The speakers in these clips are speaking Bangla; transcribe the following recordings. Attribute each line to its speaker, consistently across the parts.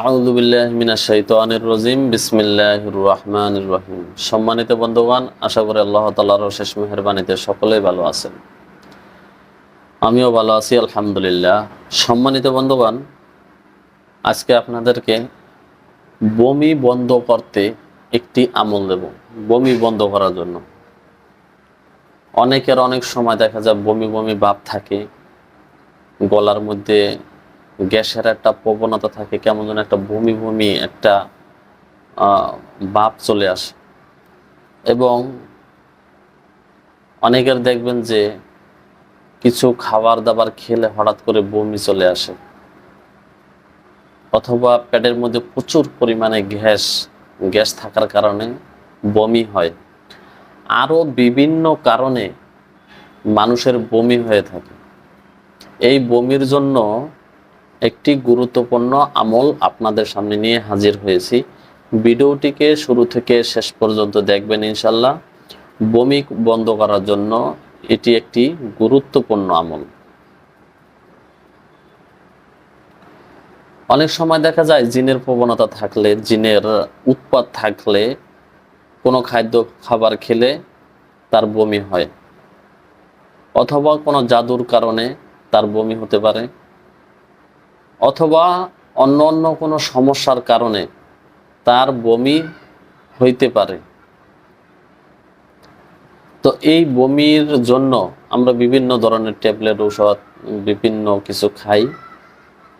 Speaker 1: আউযু বিল্লাহি মিনাশ শাইতানির রাজিম। বিসমিল্লাহির রহমানির রহিম। সম্মানিত বন্ধুগণ, আশা করি আল্লাহ তাআলার অশেষ মেহেরবানিতে সকলেই ভালো আছেন। আমিও ভালো আছি, আলহামদুলিল্লাহ। সম্মানিত বন্ধুগণ, আজকে আপনাদেরকে বমি বন্ধ করতে একটি আমল দেব, বমি বন্ধ করার জন্য। অনেকের অনেক সময় দেখা যায় বমি বমি ভাব থাকে, গলার মধ্যে গ্যাসের একটা প্রবণতা থাকে, কেমন যেন একটা বমি বমি একটা ভাব চলে আসে। এবং অনেকের দেখবেন যে কিছু খাবার দাবার খেলে হঠাৎ করে বমি চলে আসে। অথবা পেটের মধ্যে প্রচুর পরিমাণে গ্যাস গ্যাস থাকার কারণে বমি হয়। আরও বিভিন্ন কারণে মানুষের বমি হয়ে থাকে। এই বমির জন্য একটি গুরুত্বপূর্ণ আমল আপনাদের সামনে নিয়ে হাজির হয়েছি। ভিডিওটিকে শুরু থেকে শেষ পর্যন্ত দেখবেন ইনশাল্লাহ বমি বন্ধ করার জন্য এটি একটি গুরুত্বপূর্ণ আমল। অনেক সময় দেখা যায় জিনের প্রবণতা থাকলে, জিনের উৎপাত থাকলে কোনো খাদ্য খাবার খেলে তার বমি হয়। অথবা কোনো জাদুর কারণে তার বমি হতে পারে। অথবা অন্য অন্য কোনো সমস্যার কারণে তার বমি হইতে পারে। তো এই বমির জন্য আমরা বিভিন্ন ধরনের ট্যাবলেট, ঔষধ, বিভিন্ন কিছু খাই।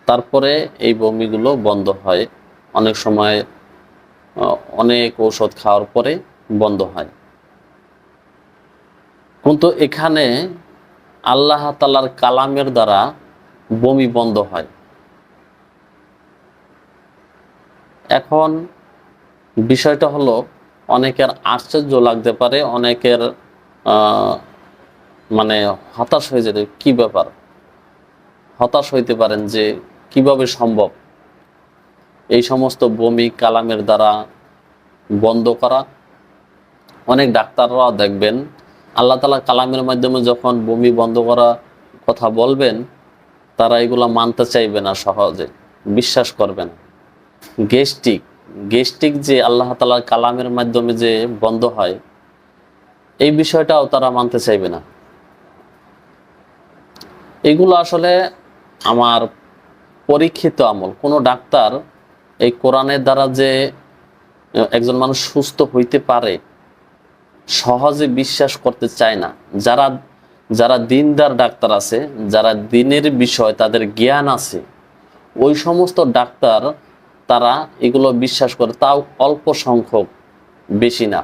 Speaker 1: তারপরে এই বমিগুলো বন্ধ হয়। অনেক সময় অনেক ঔষধ খাওয়ার পরে বন্ধ হয়। কিন্তু এখানে আল্লাহ তালার কালামের দ্বারা বমি বন্ধ হয়। এখন বিষয়টা হলো অনেকের আশ্চর্য লাগতে পারে, অনেকের মানে হতাশ হয়ে যেতে কি ব্যাপার? হতাশ হইতে পারেন যে কীভাবে সম্ভব? এই সমস্ত বমি কালামের দ্বারা বন্ধ করা। অনেক ডাক্তাররাও দেখবেন, আল্লাহ তালা কালামের মাধ্যমে যখন বমি বন্ধ করা কথা বলবেন, তারা এগুলো মানতে চাইবে না, সহজে বিশ্বাস করবে না। গেস্টিক গেস্টিক যে আল্লাহ তালার কালামের মাধ্যমে যে বন্ধ হয়, এই বিষয়টাও তারা মানতে চাইবে না। এগুলো আসলে আমার পরীক্ষিত আমল। কোনো ডাক্তার এই কোরআনের দ্বারা যে একজন মানুষ সুস্থ হইতে পারে, সহজে বিশ্বাস করতে চায় না। যারা যারা দিনদার ডাক্তার আছে, যারা দিনের বিষয়, তাদের জ্ঞান আছে, ওই সমস্ত ডাক্তার তারা এগুলো বিশ্বাস করে, তাও অল্প সংখ্যক, বেশি না।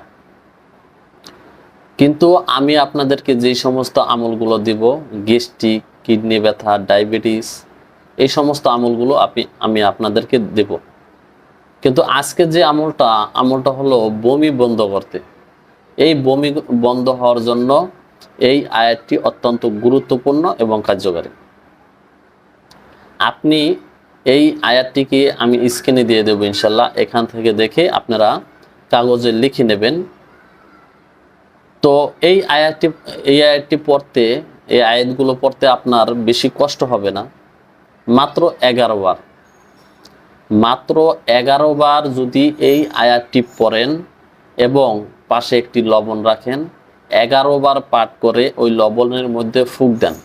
Speaker 1: কিন্তু আমি আপনাদেরকে যেই সমস্ত আমলগুলো দিব গেস্টিক কিডনি ব্যথা, ডায়াবেটিস, এই সমস্ত আমলগুলো আপনি, আমি আপনাদেরকে দেব। কিন্তু আজকে যে আমলটা আমলটা হলো বমি বন্ধ করতে। এই বমি বন্ধ হওয়ার জন্য এই আয়াতটি অত্যন্ত গুরুত্বপূর্ণ এবং কার্যকারী। আপনি এই আয়াতটিকে আমি স্ক্রিনে দিয়ে দেবো ইনশাল্লাহ। এখান থেকে দেখে আপনারা কাগজে লিখে নেবেন। তো এই আয়াতটি এই আয়াতটি পড়তে, এই আয়াতগুলো পড়তে আপনার বেশি কষ্ট হবে না। মাত্র এগারো বার। মাত্র এগারো বার যদি এই আয়াতটি পড়েন এবং পাশে একটি লবণ রাখেন, এগারো বার পাঠ করে ওই লবণের মধ্যে ফুক দেন।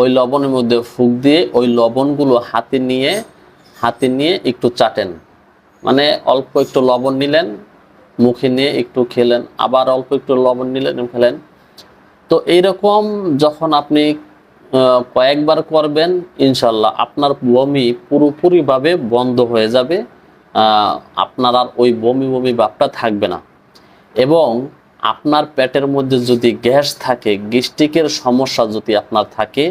Speaker 1: ওই লবণের মধ্যে ফুক দিয়ে ওই লবণগুলো হাতে নিয়ে হাতে নিয়ে একটু চাটেন। মানে অল্প একটু লবণ নিলেন, মুখে নিয়ে একটু খেলেন, আবার অল্প একটু লবণ নিলেন খেলেন। তো এইরকম যখন আপনি কয়েকবার করবেন, ইনশাল্লাহ আপনার বমি পুরোপুরিভাবে বন্ধ হয়ে যাবে আপনার আর ওই বমি বমি ভাবটা থাকবে না। এবং আপনার পেটের মধ্যে যদি গ্যাস থাকে, গ্যাস্ট্রিকের সমস্যা যদি আপনার থাকে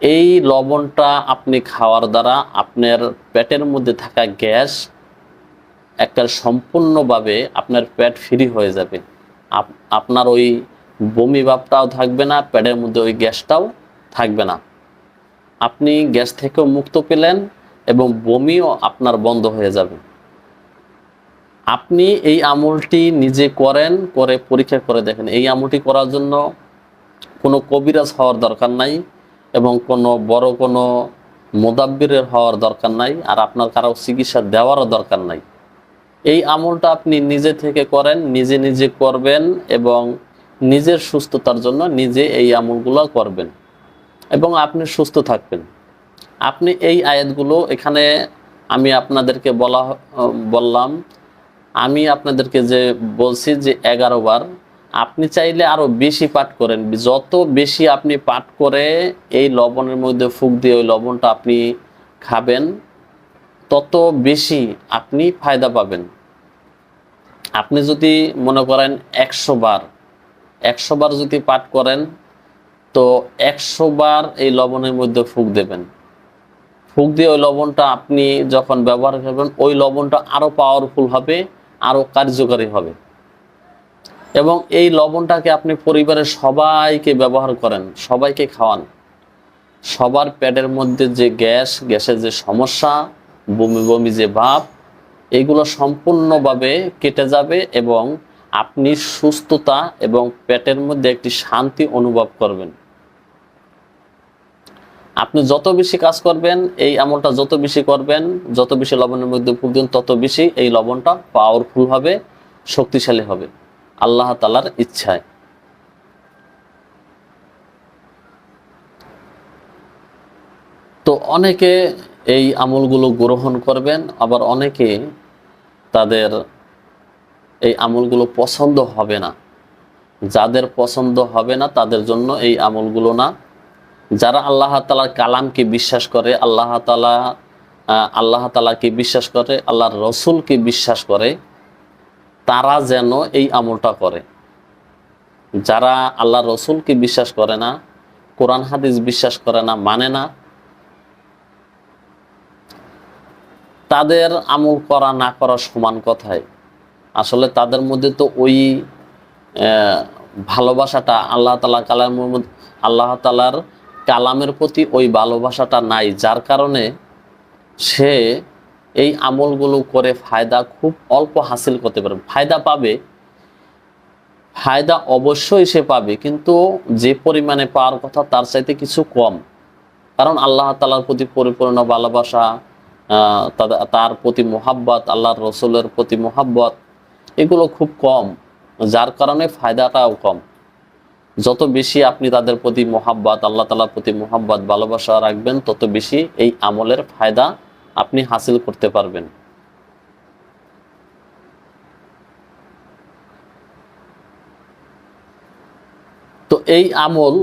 Speaker 1: এই লবণটা আপনি খাওয়ার দ্বারা আপনার পেটের মধ্যে থাকা গ্যাস একটা সম্পূর্ণভাবে আপনার পেট ফ্রি হয়ে যাবে। আপ- আপনার ওই বমি ভাবটাও থাকবে না, পেটের মধ্যে ওই গ্যাসটাও থাকবে না। আপনি গ্যাস থেকেও মুক্ত পেলেন এবং বমিও আপনার বন্ধ হয়ে যাবে। আপনি এই আমলটি নিজে করেন, করে পরীক্ষা করে দেখেন। এই আমলটি করার জন্য কোনো কবিরাজ হওয়ার দরকার নাই। এবং কোনো বড় কোনো মোদাব্বিরের হওয়ার দরকার নাই, আর আপনার কারও চিকিৎসা দেওয়ারও দরকার নাই। এই আমলটা আপনি নিজে থেকে করেন, নিজে নিজে করবেন এবং নিজের সুস্থতার জন্য নিজে এই আমলগুলো করবেন এবং আপনি সুস্থ থাকবেন। আপনি এই আয়াতগুলো এখানে আমি আপনাদেরকে বলা, বললাম। আমি আপনাদেরকে যে বলছি যে এগারো বার আপনি চাইলে আরও বেশি পাঠ করেন। যত বেশি আপনি পাঠ করে এই লবণের মধ্যে ফুক দিয়ে ওই লবণটা আপনি খাবেন, তত বেশি আপনি ফায়দা পাবেন। আপনি যদি মনে করেন একশো বার একশো বার যদি পাঠ করেন, তো একশো বার এই লবণের মধ্যে ফুক দেবেন। ফুক দিয়ে ওই লবণটা আপনি যখন ব্যবহার করবেন, ওই লবণটা আরও পাওয়ারফুল হবে, আরও কার্যকারী হবে। এবং এই লবণটাকে আপনি পরিবারের সবাইকে ব্যবহার করেন, সবাইকে খাওয়ান। সবার পেটের মধ্যে যে গ্যাস, গ্যাসের যে সমস্যা, বমি বমি যে ভাব, এগুলো সম্পূর্ণভাবে কেটে যাবে এবং আপনি সুস্থতা এবং পেটের মধ্যে একটি শান্তি অনুভব করবেন। আপনি যত বেশি কাজ করবেন, এই আমলটা যত বেশি করবেন, যত বেশি লবণের মধ্যে দিন তত বেশি এই লবণটা পাওয়ারফুল হবে, শক্তিশালী হবে। আল্লাহ তালার ইচ্ছায়। তো অনেকে এই আমলগুলো গ্রহণ করবেন, আবার অনেকে তাদের এই আমলগুলো পছন্দ হবে না। যাদের পছন্দ হবে না, তাদের জন্য এই আমলগুলো না। যারা আল্লাহ তালার কালামকে বিশ্বাস করে, আল্লাহ তালা আল্লাহ তালাকে বিশ্বাস করে, আল্লাহর রসুলকে বিশ্বাস করে তারা যেন এই আমলটা করে। যারা আল্লাহ রসুলকে বিশ্বাস করে না, কোরআন হাদিস বিশ্বাস করে না মানে না, তাদের আমল করা, না করা সমান কথাই। আসলে তাদের মধ্যে তো ওই ভালোবাসাটা আল্লাহ তালা কালাম আল্লাহ তালার কালামের প্রতি ওই ভালোবাসাটা নাই। যার কারণে সে এই আমলগুলো করে ফায়দা খুব অল্প হাসিল করতে পারবে। ফায়দা পাবে, ফায়দা অবশ্যই সে পাবে, কিন্তু যে পরিমাণে পাওয়ার কথা তার চাইতে কিছু কম। কারণ আল্লাহ তালার প্রতি পরিপূর্ণ ভালোবাসা তার প্রতি মোহাব্বত, আল্লাহর রসুলের প্রতি মোহাব্বত, এগুলো খুব কম, যার কারণে ফায়দাটাও কম। যত বেশি আপনি তাদের প্রতি মোহাব্বত, আল্লাহ তালার প্রতি মোহাব্বত, ভালোবাসা রাখবেন, তত বেশি এই আমলের ফায়দা আপনি হাসিল করতে পারবেন। তো এই আমল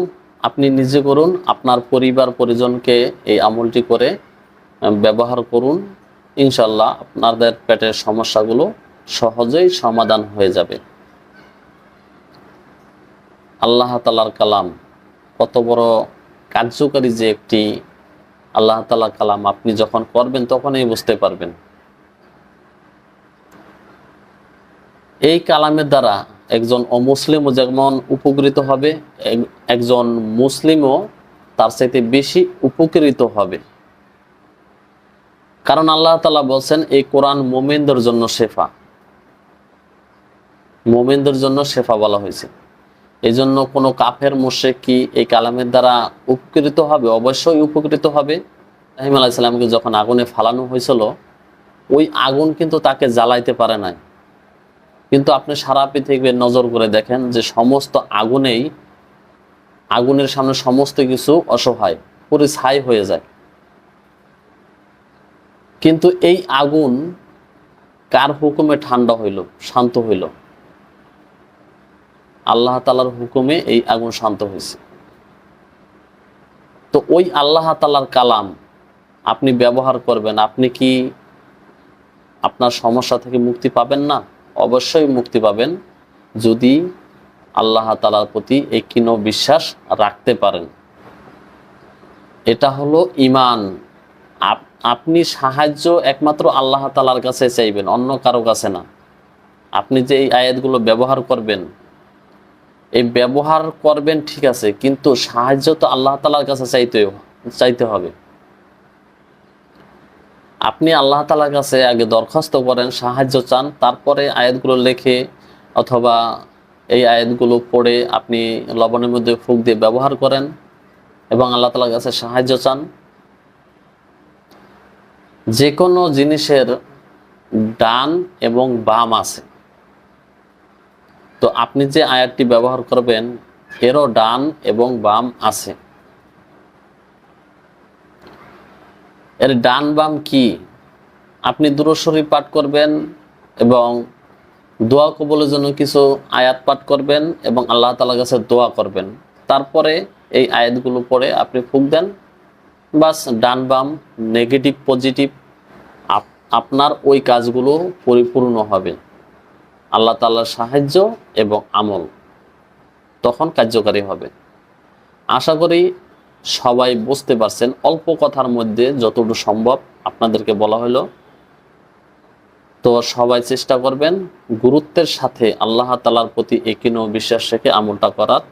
Speaker 1: আপনি নিজে করুন, আপনার পরিবার, পরিজনকে এই আমলটি করে ব্যবহার করুন। ইনশাল্লাহ আপনাদের পেটের সমস্যাগুলো সহজেই সমাধান হয়ে যাবে। আল্লাহ তালার কালাম কত বড় কার্যকারী যে একটি আল্লাহ তালা কালাম আপনি যখন করবেন তখনই বুঝতে পারবেন। এই কালামের দ্বারা একজন অমুসলিমও যেমন উপকৃত হবে একজন মুসলিমও তার সাথে বেশি উপকৃত হবে। কারণ আল্লাহ তালা বলছেন, এই কোরআন মোমেনদের জন্য শেফা। মোমেনদের জন্য শেফা বলা হয়েছে। এই জন্য কোনো কাফের মোশেক কি এই কালামের দ্বারা উপকৃত হবে? অবশ্যই উপকৃত হবে। রাহিম আলাইসাল্লামকে যখন আগুনে ফালানো হয়েছিল, ওই আগুন কিন্তু তাকে জ্বালাইতে পারে নাই। কিন্তু আপনি সারা পৃথিবীর নজর করে দেখেন যে সমস্ত আগুনেই আগুনের সামনে সমস্ত কিছু অসহায়, পুরো ছাই হয়ে যায়। কিন্তু এই আগুন কার হুকুমে ঠান্ডা হইল, শান্ত হইল? আল্লাহ তালার হুকুমে এই আগুন শান্ত হয়েছে। তো ওই আল্লাহ তালার কালাম আপনি ব্যবহার করবেন, আপনি কি আপনার সমস্যা থেকে মুক্তি পাবেন না? অবশ্যই মুক্তি পাবেন যদি আল্লাহ তালার প্রতি এই বিশ্বাস রাখতে পারেন। এটা হলো ইমান আপনি সাহায্য একমাত্র আল্লাহ তালার কাছে চাইবেন, অন্য কারও কাছে না। আপনি যে এই আয়াতগুলো ব্যবহার করবেন এই ব্যবহার করবেন, ঠিক আছে, কিন্তু সাহায্য তো আল্লাহ তালার কাছে চাইতে চাইতে হবে। আপনি আল্লাহ তালার কাছে আগে দরখাস্ত করেন, সাহায্য চান, তারপরে আয়াতগুলো লেখে অথবা এই আয়াতগুলো পড়ে আপনি লবণের মধ্যে ফুক দিয়ে ব্যবহার করেন এবং আল্লাহ তালার কাছে সাহায্য চান। যে কোনো জিনিসের ডান এবং বাম আছে। তো আপনি যে আয়াতটি ব্যবহার করবেন, এরও ডান এবং বাম আছে। এর ডান বাম কি? আপনি দূরস্বরী পাঠ করবেন এবং দোয়া কবলের জন্য কিছু আয়াত পাঠ করবেন এবং আল্লাহ তালার কাছে দোয়া করবেন। তারপরে এই আয়াতগুলো পড়ে আপনি ফুক দেন। বাস ডান বাম নেগেটিভ, পজিটিভ আপনার ওই কাজগুলো পরিপূর্ণ হবে। আল্লাহ তাল্লার সাহায্য এবং আমল তখন কার্যকারী হবে। আশা করি সবাই বুঝতে পারছেন, অল্প কথার মধ্যে যতটুকু সম্ভব আপনাদেরকে বলা হলো। তো সবাই চেষ্টা করবেন গুরুত্বের সাথে আল্লাহ তালার প্রতি একিন বিশ্বাস রেখে আমলটা করার।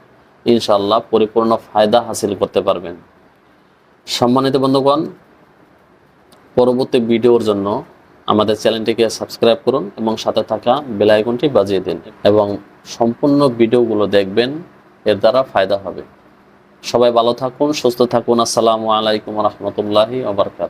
Speaker 1: ইনশাল্লাহ পরিপূর্ণ ফায়দা হাসিল করতে পারবেন। সম্মানিত বন্ধুগণ, পরবর্তী ভিডিওর জন্য আমাদের চ্যানেলটিকে সাবস্ক্রাইব করুন এবং সাথে থাকা বেলাইকনটি বাজিয়ে দিন এবং সম্পূর্ণ ভিডিওগুলো দেখবেন, এর দ্বারা ফায়দা হবে। সবাই ভালো থাকুন, সুস্থ থাকুন। আসসালামু আলাইকুম রহমতুল্লাহি আবরকাত